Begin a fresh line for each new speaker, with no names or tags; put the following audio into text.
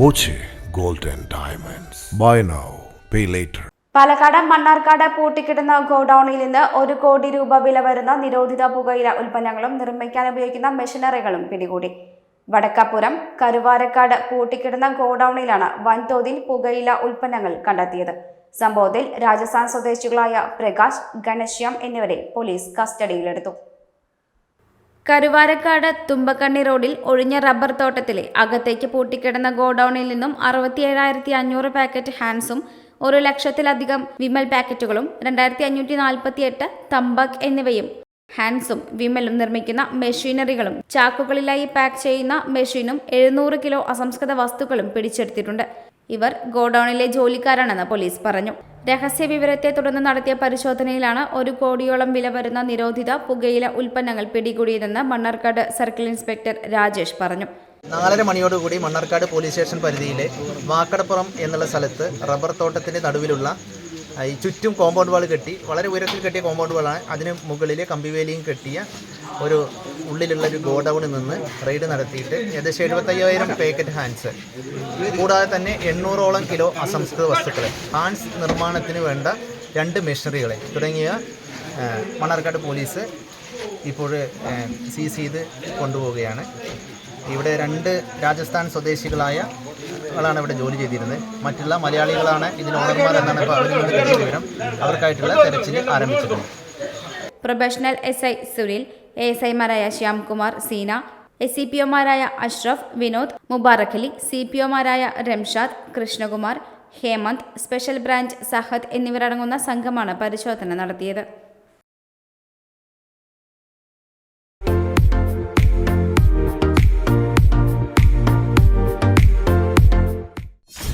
Boche gold diamonds. Buy now pay later.
Palakkad Mannarkkad പൂട്ടിക്കിടുന്ന ഗോഡൌണിൽ നിന്ന് ഒരു കോടി രൂപ വില വരുന്ന നിരോധിത പുകയില ഉൽപ്പന്നങ്ങളും നിർമ്മിക്കാൻ ഉപയോഗിക്കുന്ന മെഷീനറികളും പിടികൂടി. വടക്കാപുരം കരുവാരക്കാട് പൂട്ടിക്കിടുന്ന ഗോഡൌണിലാണ് വൻതോതിൽ പുകയില ഉൽപ്പന്നങ്ങൾ കണ്ടെത്തിയത്. സംഭവത്തിൽ രാജസ്ഥാൻ സ്വദേശികളായ പ്രകാശ് ഗണശ്യാം എന്നിവരെ പോലീസ് കസ്റ്റഡിയിലെടുത്തു. കരുവാരക്കാട് തുമ്പക്കണ്ണി റോഡിൽ ഒഴിഞ്ഞ റബ്ബർ തോട്ടത്തിലെ അകത്തേക്ക് പൂട്ടിക്കിടന്ന ഗോഡൌണിൽ നിന്നും അറുപത്തിയേഴായിരത്തി അഞ്ഞൂറ് പാക്കറ്റ് ഹാൻസും ഒരു ലക്ഷത്തിലധികം വിമൽ പാക്കറ്റുകളും രണ്ടായിരത്തി അഞ്ഞൂറ്റി നാൽപ്പത്തി എട്ട് തമ്പാക്ക് എന്നിവയും ഹാൻസും വിമലും നിർമ്മിക്കുന്ന മെഷീനറികളും ചാക്കുകളിലായി പാക്ക് ചെയ്യുന്ന മെഷീനും എഴുന്നൂറ് കിലോ അസംസ്കൃത വസ്തുക്കളും പിടിച്ചെടുത്തിട്ടുണ്ട്. ഇവർ ഗോഡൌണിലെ ജോലിക്കാരാണെന്ന് പോലീസ് പറഞ്ഞു. രഹസ്യ വിവരത്തെ തുടർന്ന് നടത്തിയ പരിശോധനയിലാണ് ഒരു കോടിയോളം വില വരുന്ന നിരോധിത പുകയില ഉൽപ്പന്നങ്ങൾ പിടികൂടിയതെന്ന് മണ്ണാർക്കാട് സർക്കിൾ ഇൻസ്പെക്ടർ രാജേഷ് പറഞ്ഞു.
നാലര മണിയോടുകൂടി മണ്ണാർക്കാട് പോലീസ് സ്റ്റേഷൻ പരിധിയിലെ വാക്കടപ്പുറം എന്നുള്ള സ്ഥലത്ത് റബ്ബർ തോട്ടത്തിന്റെ നടുവിലുള്ള ഈ ചുറ്റും കോമ്പൗണ്ട് വാൾ കെട്ടി വളരെ ഉയരത്തിൽ കെട്ടിയ കോമ്പൗണ്ട് വാളാണ് അതിന് മുകളിൽ കമ്പിവേലിയും കെട്ടിയ ഒരു ഉള്ളിലുള്ള ഒരു ഗോഡൗണിൽ നിന്ന് റെയ്ഡ് നടത്തിയിട്ട് ഏകദേശം എഴുപത്തയ്യായിരം പാക്കറ്റ് ഹാൻസ് കൂടാതെ തന്നെ എണ്ണൂറോളം കിലോ അസംസ്കൃത വസ്തുക്കൾ. ഹാൻസ് നിർമ്മാണത്തിന് വേണ്ട രണ്ട് മെഷീനറികൾ തുടങ്ങിയ മണ്ണാർക്കാട് പോലീസ് ഇപ്പോൾ സീസ് ചെയ്ത് കൊണ്ടുപോവുകയാണ്. ഇവിടെ രണ്ട് രാജസ്ഥാൻ സ്വദേശികളായ ആളാണ് ഇവിടെ ജോലി ചെയ്തിരുന്നത്. മറ്റുള്ള മലയാളികളാണ് ഇതിന് ഓണർമാർ എന്നാണ് ഇപ്പോൾ അവരിൽ വിവരം. അവർക്കായിട്ടുള്ള തെരച്ചിൽ ആരംഭിച്ചിട്ടുണ്ട്.
Professional S I Sunil S ഐമാരായ Shyamkumar Seena S C P ഒമാരായ Ashraf Vinod Mubarakali C P ഒമാരായ രംഷാദ് കൃഷ്ണകുമാർ ഹേമന്ത് സ്പെഷ്യൽ ബ്രാഞ്ച് സഹദ് എന്നിവരടങ്ങുന്ന സംഘമാണ് പരിശോധന നടത്തിയത്.